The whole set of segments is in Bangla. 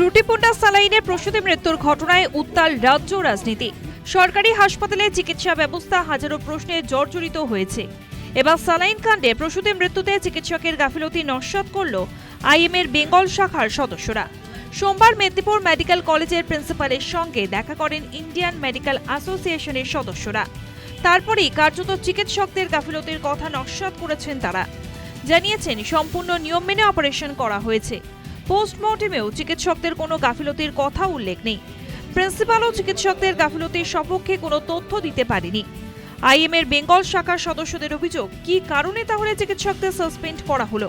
ত্রুটিপূর্ণ সালাইনে প্রসূতি মৃত্যুর ঘটনায় উত্তাল রাজ্য রাজনীতি। সরকারি হাসপাতালে চিকিৎসা ব্যবস্থা হাজারো প্রশ্নে জর্জরিত হয়েছে। এবার সালাইন কাণ্ডে প্রসূতি মৃত্যুতে চিকিৎসকের গাফিলতি নস্যাৎ করল আইএমের বেঙ্গল শাখার সদস্যরা। সোমবার মেদিনীপুর মেডিকেল কলেজের প্রিন্সিপালের সঙ্গে দেখা করেন ইন্ডিয়ান মেডিকেল অ্যাসোসিয়েশনের সদস্যরা। তারপরেই কার্যত চিকিৎসকদের গাফিলতির কথা নস্যাৎ করেছেন তারা। জানিয়েছেন, সম্পূর্ণ নিয়ম মেনে অপারেশন করা হয়েছে। পোস্টমর্টেমেও চিকিৎসকদের কোনো গাফিলতির কথা উল্লেখ নেই। প্রিন্সিপালও চিকিৎসকদের গাফিলতির সপক্ষে কোনো তথ্য দিতে পারেনি। আইএমের বেঙ্গল শাখার সদস্যদের অভিযোগ, কি কারণে তাহলে চিকিৎসকদের সাসপেন্ড করা হলো?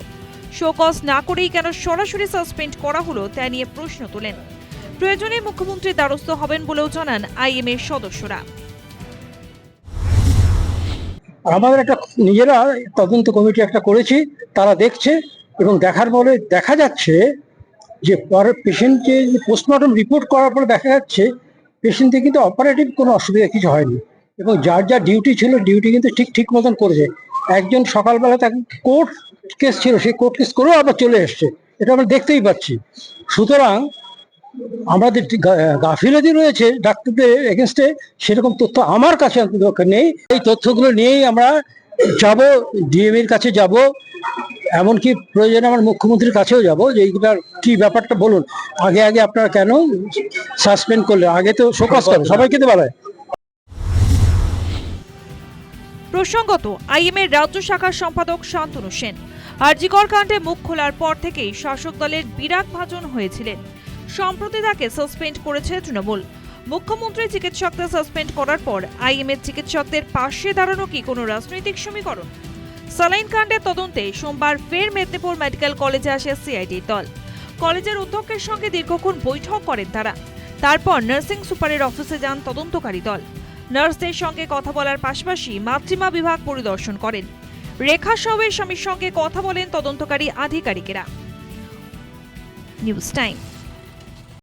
শোকজ না করেই কেন সরাসরি সাসপেন্ড করা হলো, তা নিয়ে প্রশ্ন তোলেন। প্রয়োজনে মুখ্যমন্ত্রীর দ্বারস্থ হবেন বলেও জানান আইএমের সদস্যরা। আর আমাদের একটা নিজেরা তদন্ত কমিটি একটা করেছি, তারা দেখছে এবং দেখার পরে দেখা যাচ্ছে যে পরে পেশেন্টকে পোস্টমর্টম রিপোর্ট করার পরে দেখা যাচ্ছে পেশেন্টের কিন্তু অপারেটিভ কোনো অসুবিধা কিছু হয়নি। এবং যার যা ডিউটি ছিল ডিউটি কিন্তু ঠিক ঠিক মতন করেছে। একজন সকালবেলা তাকে কোর্ট কেস ছিল সেই কোর্ট কেস করেও আবার চলে এসছে। এটা আমরা দেখতেই পাচ্ছি। সুতরাং আমাদের গাফিলতি রয়েছে ডাক্তারদের এগেনস্টে সেরকম তথ্য আমার কাছে নেই। এই তথ্যগুলো নিয়েই আমরা যাব ডিএম এর কাছে যাব। এমনকি প্রয়োজনে আমার মুখ্যমন্ত্রীর কাছেও যাব যে এইগুলার কি ব্যাপারটা বলুন? আগে আগে আপনারা কেন সাসপেন্ড করলে আগে তো শোকাস কেন সবাইকে তো বলা। প্রসঙ্গত আইএমের রাজ্য শাখার সম্পাদক শান্তনু সেন। আরজিকর কাণ্ডে মুখ খোলার পর থেকেই শাসক দলের বিরাট ভাজন হয়েছিলেন। সম্প্রতি তাকে সাসপেন্ড করেছে তৃণমূল। মুখ্যমন্ত্রী চিকিৎসকদের সাসপেন্ড করার পর আইএমের চিকিৎসকদের পাশে দাঁড়ানো কি কোনো রাজনৈতিক সমীকরণ? সালাইন কাণ্ডের তদন্তে সোমবার ফের মেদিনীপুর মেডিকেল কলেজে আসে সিআইডির দল। কলেজের অধ্যক্ষের সঙ্গে দীর্ঘক্ষণ বৈঠক করেন তারা। তারপর নার্সিং সুপারের অফিসে যান তদন্তকারী দল। নার্সদের সঙ্গে কথা বলার পাশাপাশি মাতৃমা বিভাগ পরিদর্শন করেন। রেখা সাউয়ের স্বামীর সঙ্গে কথা বলেন তদন্তকারী আধিকারিকেরা। News time.